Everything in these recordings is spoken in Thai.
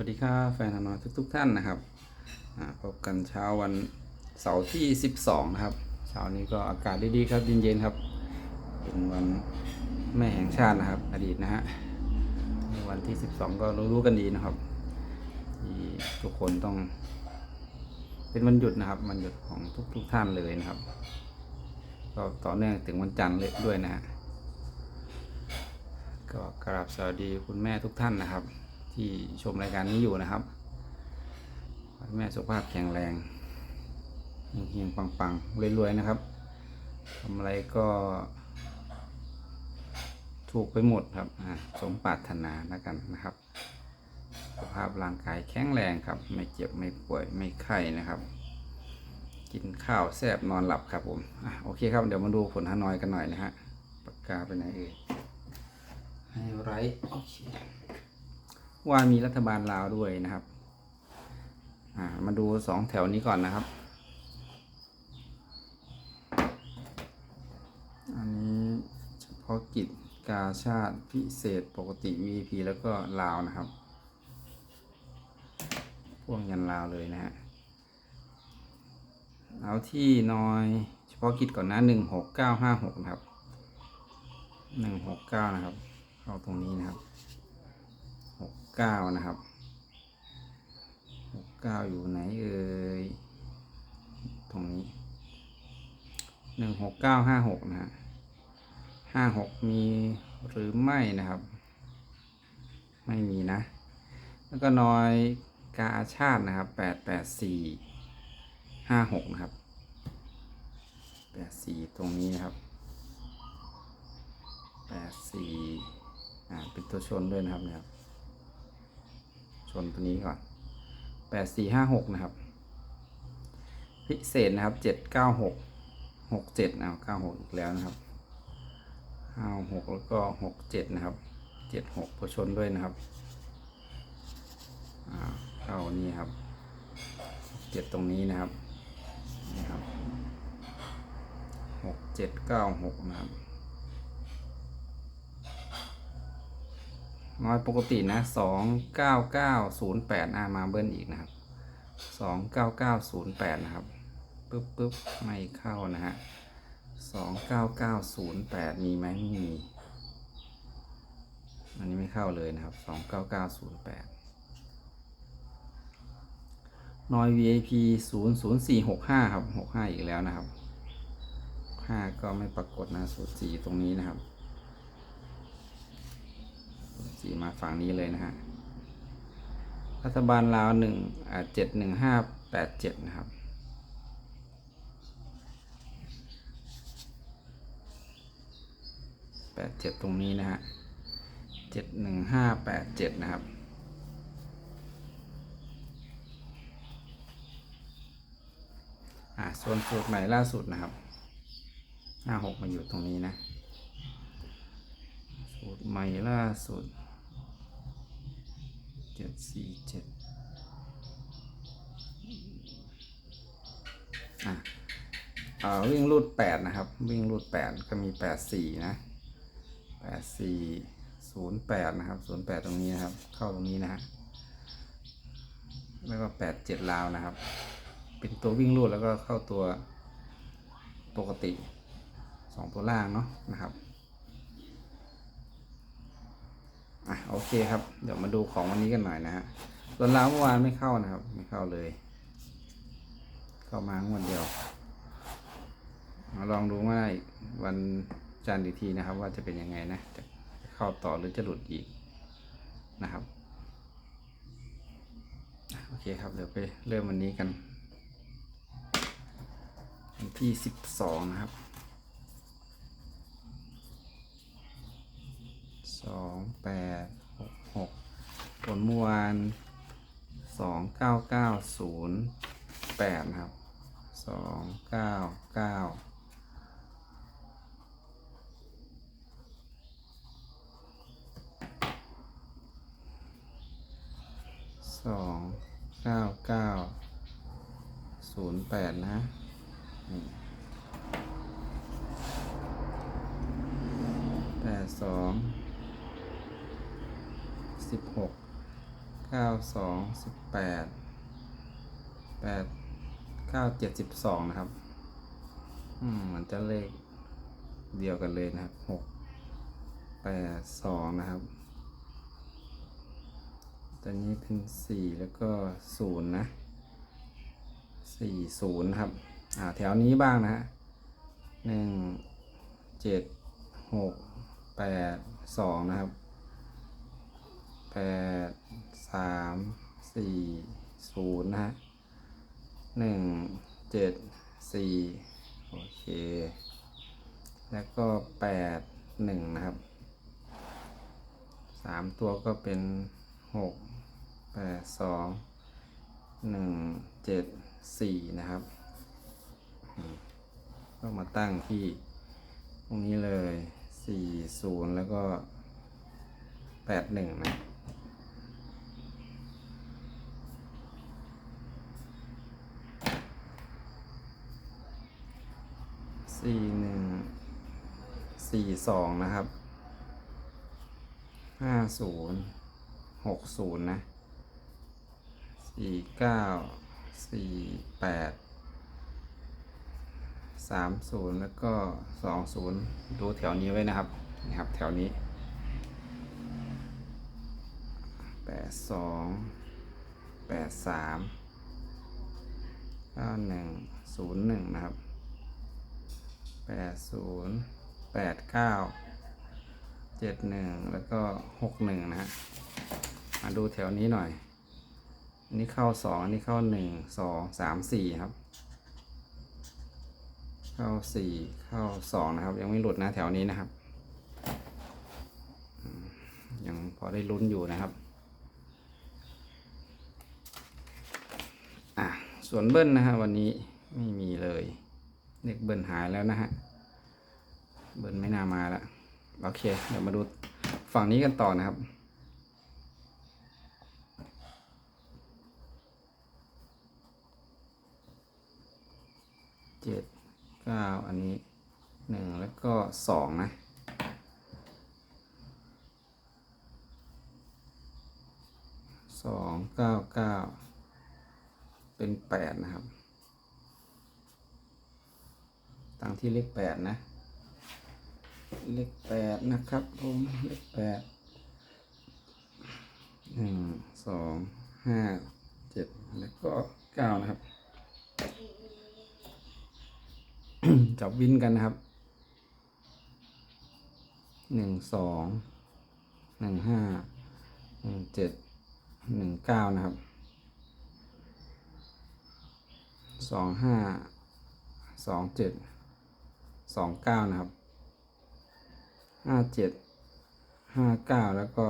วัสดีครับแฟนทำนอยทุก ๆ ท่านนะครับพบกันเช้าวันเสาร์ที่ 12 นะครับ เช้านี้ก็อากาศดีๆครับเย็นๆครับ เป็นวันแม่แห่งชาตินะครับ อดีตนะฮะวันที่ 12 ก็รู้ๆกันดีนะครับที่ทุกคนต้อง เป็นวันหยุดนะครับวันหยุดของทุก ๆ ท่านเลยนะครับ ก็ต่อเนื่องถึงวันจันทร์เลยด้วยนะฮะก็กราบสวัสดีคุณแม่ทุกท่านนะครับ ที่ชมรายการนี้อยู่นะครับขอให้แม่สุขภาพแข็งแรงเฮงๆปังๆรวยๆนะครับทำอะไรก็ ถูกไปหมดครับอ่าสมปรารถนาแล้วกันนะครับสุขภาพร่างกายแข็งแรงครับ ไม่เจ็บไม่ป่วยไม่ไข้นะครับ กินข้าวแซ่บนอนหลับครับผมอะโอเคครับเดี๋ยวมาดูผลฮานอยกันหน่อยนะฮะปากกาไปไหนเอ่ยไฮไรท์โอเค ว่ามีรัฐบาลลาวด้วยนะครับ อ่า มาดูสองแถวนี้ก่อนนะครับ อันนี้เฉพาะกิจกาชาติพิเศษปกติ VP แล้วก็ลาวนะครับ พวกยันลาวเลยนะฮะ เอาที่น้อยเฉพาะกิจก่อนนะหนึ่งหกเก้าห้าหกนะครับหนึ่งหกเก้านะครับ เข้าตรงนี้นะครับ เก้านะครับหกเก้าอยู่ไหนเอ่ยตรงนี้หนึ่งหกเก้าห้าหกนะฮะห้าหกมีหรือไม่นะครับ ไม่มีนะ แล้วก็น้อยกาชาตินะครับแปดแปดสี่ห้าหกนะครับแปดสี่ตรงนี้นะครับแปดสี่อ่าเป็นตัวชนด้วยนะครับนะครับ ชนตัวนี้ก่อนแปดสี่ห้าหกนะครับ พิเศษนะครับเจ็ดเก้าหกหกเจ็ดเอาเก้าหกอีกแล้วนะครับห้าหกแล้วก็หกเจ็ดนะครับเจ็ดหกตัวชนด้วยนะครับอ่าเข้านี่ครับเจ็ดตรงนี้นะครับนี่ครับหกเจ็ดเก้าหกนะครับ น้อยปกตินะสองเก้าเก้าศูนย์แปดอามาเบิ้ลอีกนะครับสองเก้าเก้าศูนย์แปดนะครับปึ๊บปึ๊บไม่เข้านะฮะสองเก้าเก้าศูนย์แปดมีไหมไม่มีอันนี้ไม่เข้าเลยนะครับสองเก้าเก้าศูนย์แปดน้อย VIP ศูนย์ศูนย์สี่หกห้าครับหกห้าอีกแล้วนะครับห้าก็ไม่ปรากฏนะศูนย์สี่ตรงนี้นะครับ สีมาฝั่งนี้เลยนะฮะ รัฐบาลลาวหนึ่งเจ็ดหนึ่งห้าแปดเจ็ดนะครับ แปดเจ็ดตรงนี้นะฮะเจ็ดหนึ่งห้าแปดเจ็ดนะครับอ่าส่วนสูตรใหม่ล่าสุดนะครับห้าหกมาอยู่ตรงนี้นะ สูตรใหม่ล่าสุดเจ็ดสี่เจ็ดอะอ่าวิ่งรูดแปดนะครับ วิ่งรูดแปดก็มีแปดสี่นะแปดสี่ศูนย์แปดนะครับศูนย์แปดตรงนี้นะครับ เข้าตรงนี้นะฮะแล้วก็แปดเจ็ดลาวนะครับ เป็นตัววิ่งรูดแล้วก็เข้าตัวปกติสองตัวล่างเนาะนะครับ อะโอ เคครับ เดี๋ยวมาดูของวันนี้กันหน่อยนะฮะส่วนลาวเมื่อวานไม่เข้านะครับ ไม่เข้าเลย เข้ามางวดเดียวมาลองดูว่าวันจันทร์อีกทีนะครับ ว่าจะเป็นยังไงนะจะเข้าต่อหรือจะหลุดอีกนะครับโอเคครับเดี๋ยวไปเริ่มวันนี้กันวันที่สิบสองนะครับสองแปด ผลเมื่อวานสองเก้าเก้าศูนย์แปดครับสองเก้าเก้าสองเก้าเก้าศูนย์แปดนะแปดสองสิบหก เก้าสองสิบแปดแปดเก้าเจ็ดสิบสองนะครับ อืมมันจะเลขเดียวกันเลยนะครับหกแปดสองนะครับตัวนี้เป็นสี่แล้วก็ศูนย์นะสี่ศูนย์ครับ อ่าแถวนี้บ้างนะฮะหนึ่งเจ็ดหกแปดสองนะครับแปด สามสี่ศูนย์นะฮะหนึ่งเจ็ดสี่โอเค แล้วก็แปดหนึ่งนะครับสามตัวก็เป็นหกแปดสองหนึ่งเจ็ดสี่นะครับก็มาตั้งที่ตรงนี้เลยสี่ศูนย์แล้วก็แปดหนึ่งนะ สี่หนึ่งสี่สองนะครับห้าศูนย์หกศูนย์นะสี่เก้าสี่แปดสามศูนย์แล้วก็สองศูนย์ดูแถวนี้ไว้นะครับนะครับแถวนี้แปดสองแปดสามเก้าหนึ่งศูนย์หนึ่งนะครับ แปดศูนย์แปดเก้าเจ็ดหนึ่งแล้วก็หกหนึ่งนะฮะมาดูแถวนี้หน่อย อันนี้เข้าสองอันนี้เข้าหนึ่งสองสามสี่ครับ เข้าสี่เข้าสองนะครับ ยังไม่หลุดนะแถวนี้นะครับ ยังพอได้ลุ้นอยู่นะครับอะส่วนเบิ้ลนะฮะวันนี้ไม่มีเลย เลขเบิ้ลหายแล้วนะฮะ เบิ้ลไม่น่ามาละโอเค เดี๋ยวมาดูฝั่งนี้กันต่อนะครับ เจ็ดเก้าอันนี้หนึ่งแล้วก็สองนะสองเก้าเก้าเป็นแปดนะครับ ตั้งที่เลขแปดนะ เลขแปดนะครับผมเลขแปดหนึ่งสองห้าเจ็ดแล้วก็เก้านะครับ จับวินกันนะครับหนึ่งสองหนึ่งห้าหนึ่งเจ็ดหนึ่งเก้านะครับสองห้าสองเจ็ด สองเก้านะครับห้าเจ็ดห้าเก้าแล้วก็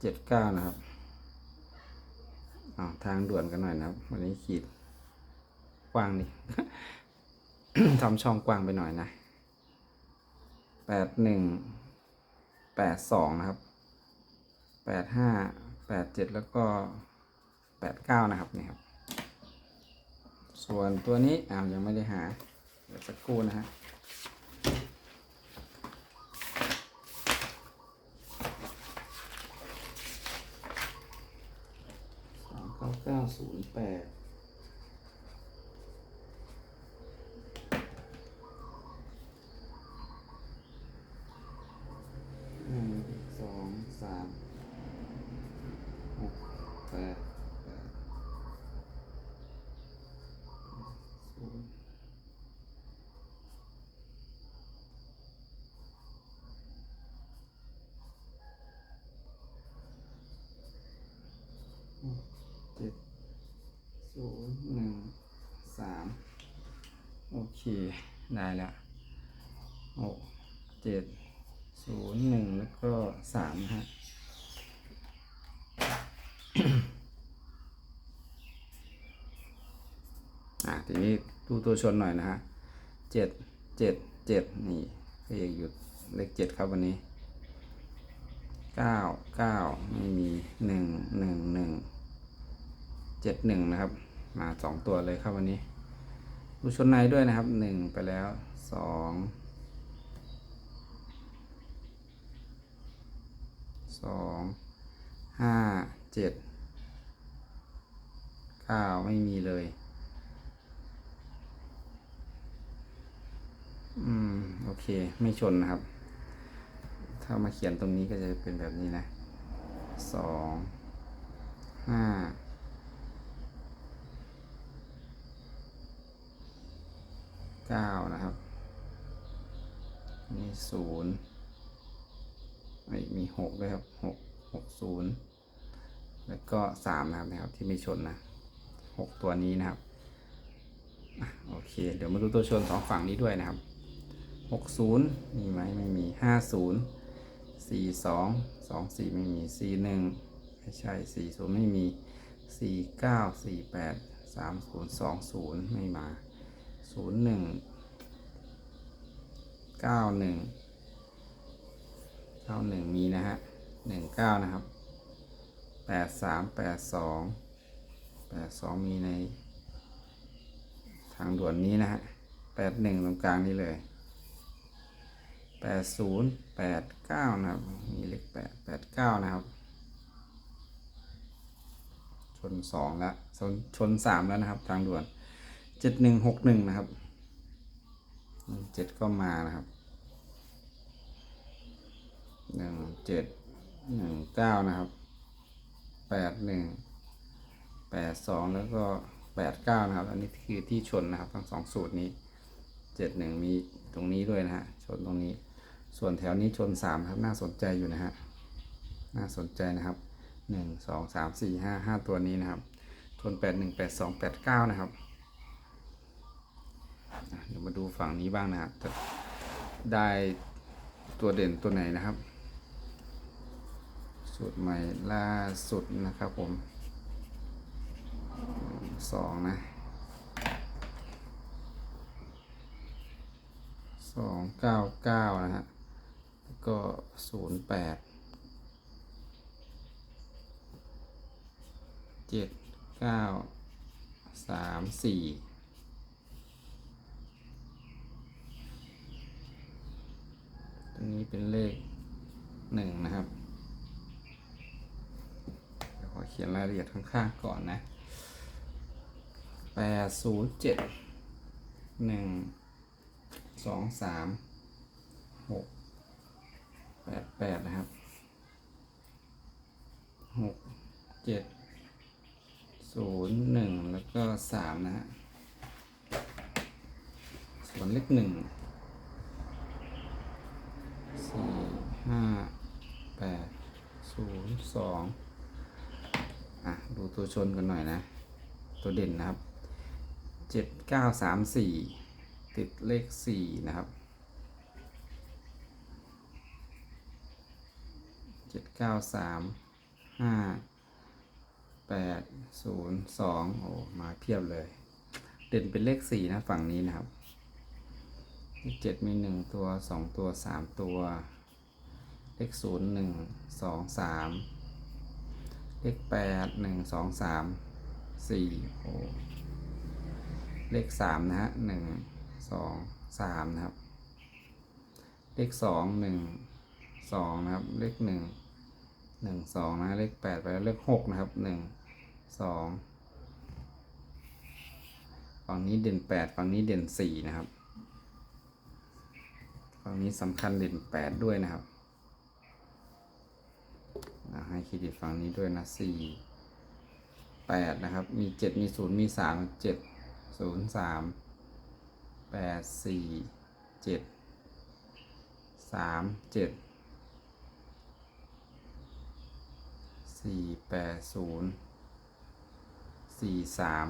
เจ็ดเก้านะครับอาทางด่วนกันหน่อยนะครับ วันนี้ขีดกว้างนี่ทำช่องกว้างไปหน่อยนะแปดหนึ่งแปดสองนะครับแปดห้าแปดเจ็ดแล้วก็แปดเก้านะครับนี่ครับ ส่วนตัวนี้อ้าวยังไม่ได้หา สักครู่นะฮะสองเก้าเก้าศูนย์แปดหนึ่งสองสามหกแปดแปดศูนย์ เจ็ดศูนย์หนึ่งสามโอ เค ได้แล้วหกเจ็ดศูนย์หนึ่งแล้วก็สามนะฮะอะทีนี้ดูตัวชนหน่อยนะฮะเจ็ดเจ็ดเจ็ดนี่พระเอกหยุดเลขเจ็ดครับวันนี้เก้าเก้าไม่มีหนึ่งหนึ่งหนึ่งเจ็ดหนึ่งนะครับ มาสองตัวเลยครับวันนี้ ดูชนในด้วยนะครับหนึ่งไปแล้วสองสองห้าเจ็ดเก้าไม่มีเลย อืม โอเค ไม่ชนนะครับ ถ้ามาเขียนตรงนี้ก็จะเป็นแบบนี้นะสองห้า เก้านะครับ มีศูนย์ไม่มีหกด้วยครับหกหกศูนย์แล้วก็สามนะครับนะครับที่ไม่ชนนะหกตัวนี้นะครับโอเค เดี๋ยวมาดูตัวชนสองฝั่งนี้ด้วยนะครับหกศูนย์มีไหมไม่มีห้าศูนย์สี่สองสองสี่ไม่มีสี่หนึ่งไม่ใช่สี่ศูนย์ไม่มีสี่เก้าสี่แปดสามศูนย์สองศูนย์ไม่มา ศูนย์หนึ่งเก้าหนึ่งเก้าหนึ่งมีนะฮะหนึ่งเก้านะครับแปดสามแปดสองแปดสองมีใน ทางด่วนนี้นะฮะแปดหนึ่งตรงกลางนี้เลยแปดศูนย์แปดเก้านะครับ มีเลขแปดแปดเก้านะครับ ชนสองแล้วชนชนสามแล้วนะครับ ทางด่วน เจ็ดหนึ่งหกหนึ่งนะครับหนึ่งเจ็ดก็มานะครับหนึ่งเจ็ดหนึ่งเก้านะครับแปดหนึ่งแปดสองแล้วก็แปดเก้านะครับ อันนี้คือที่ชนนะครับทั้งสองสูตรนี้เจ็ดหนึ่งมีตรงนี้ด้วยนะฮะชนตรงนี้ ส่วนแถวนี้ชนสามครับน่าสนใจอยู่นะฮะน่าสนใจนะครับหนึ่งสองสามสี่ห้าห้าตัวนี้นะครับชนแปดหนึ่งแปดสองแปดเก้านะครับ เดี๋ยวมาดูฝั่งนี้บ้างนะครับจะได้ตัวเด่นตัวไหนนะครับ สูตรใหม่ล่าสุดนะครับผมสองนะสองเก้าเก้านะฮะแล้วก็ศูนย์แปดเจ็ดเก้าสามสี่ ตรง นี้เป็นเลขหนึ่งนะครับ เดี๋ยวขอเขียนรายละเอียดข้างๆก่อนนะแปดศูนย์เจ็ดหนึ่งสองสามหกแปดแปดนะครับหกเจ็ดศูนย์หนึ่งแล้วก็สามนะฮะส่วนเลขหนึ่ง สี่ห้าแปดศูนย์ สองอะดูตัวชนกันหน่อยนะ ตัวเด่นนะครับเจ็ดเก้าสามสี่ติดเลขสี่นะครับเจ็ดเก้าสามห้าแปดศูนย์สองโอ้มาเพียบเลย เด่นเป็นเลขสี่นะฝั่งนี้นะครับเลขเจ็ดมีหนึ่งตัวสองตัวสามตัว เลขศูนย์หนึ่งสองสาม เลขแปดหนึ่งสองสามสี่โอ้เลขสามนะฮะหนึ่งสองสามนะครับ เลขสองหนึ่งสองนะครับ เลขหนึ่งหนึ่งสองนะเลขแปดไปแล้วเลขหกนะครับหนึ่งสองฝั่งนี้เด่นแปดฝั่งนี้เด่นสี่นะครับ ฝั่งนี้สำคัญเด่นแปดด้วยนะครับ นะให้เครดิตฝั่งนี้ด้วยนะสี่แปดนะครับ มีเจ็ดมีศูนย์มีสามเจ็ดศูนย์สามแปดสี่เจ็ดสามเจ็ดสี่แปดศูนย์สี่สาม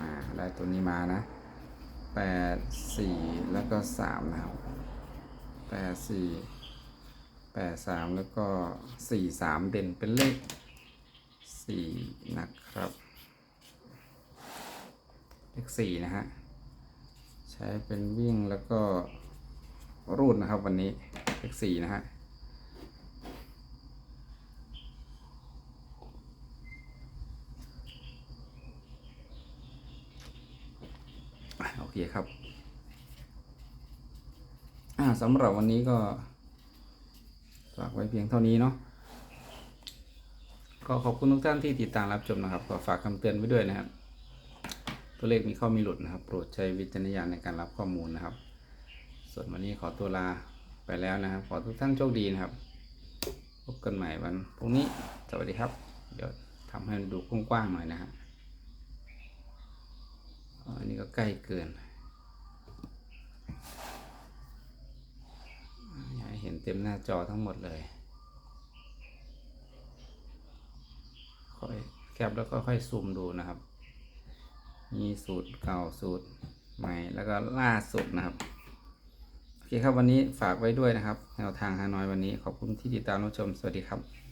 อ่าได้ตัวนี้มานะแปดสี่แล้วก็สามนะครับ แปดสี่แปดสามแล้วก็สี่สามเด่นเป็นเลขสี่นะครับ เลขสี่นะฮะ ใช้เป็นวิ่งแล้วก็รูดนะครับวันนี้เลขสี่นะฮะโอเคครับ สำหรับวันนี้ก็ฝากไว้เพียงเท่านี้เนาะก็ขอบคุณทุกท่านที่ติดตามรับชมนะครับก็ฝากคำเตือนไว้ด้วยนะครับ ตัวเลขมีข้ามีหลุดนะครับ โปรดใช้วิจารณญาณในการรับข้อมูลนะครับ ส่วนวันนี้ขอตัวลาไปแล้วนะครับ ขอทุกท่านโชคดีนะครับ พบกันใหม่วันพรุ่งนี้สวัสดีครับ เดี๋ยวทำให้ดูกว้างๆหน่อยนะฮะอันนี้ก็ใกล้เกิน เต็มหน้าจอทั้งหมดเลย ค่อยแคปแล้วก็ค่อยซูมดูนะครับ มีสูตรเก่าสูตรใหม่แล้วก็ล่าสุดนะครับ โอเคครับวันนี้ฝากไว้ด้วยนะครับ แนวทางฮานอยวันนี้ขอบคุณที่ติดตามรับชม สวัสดีครับ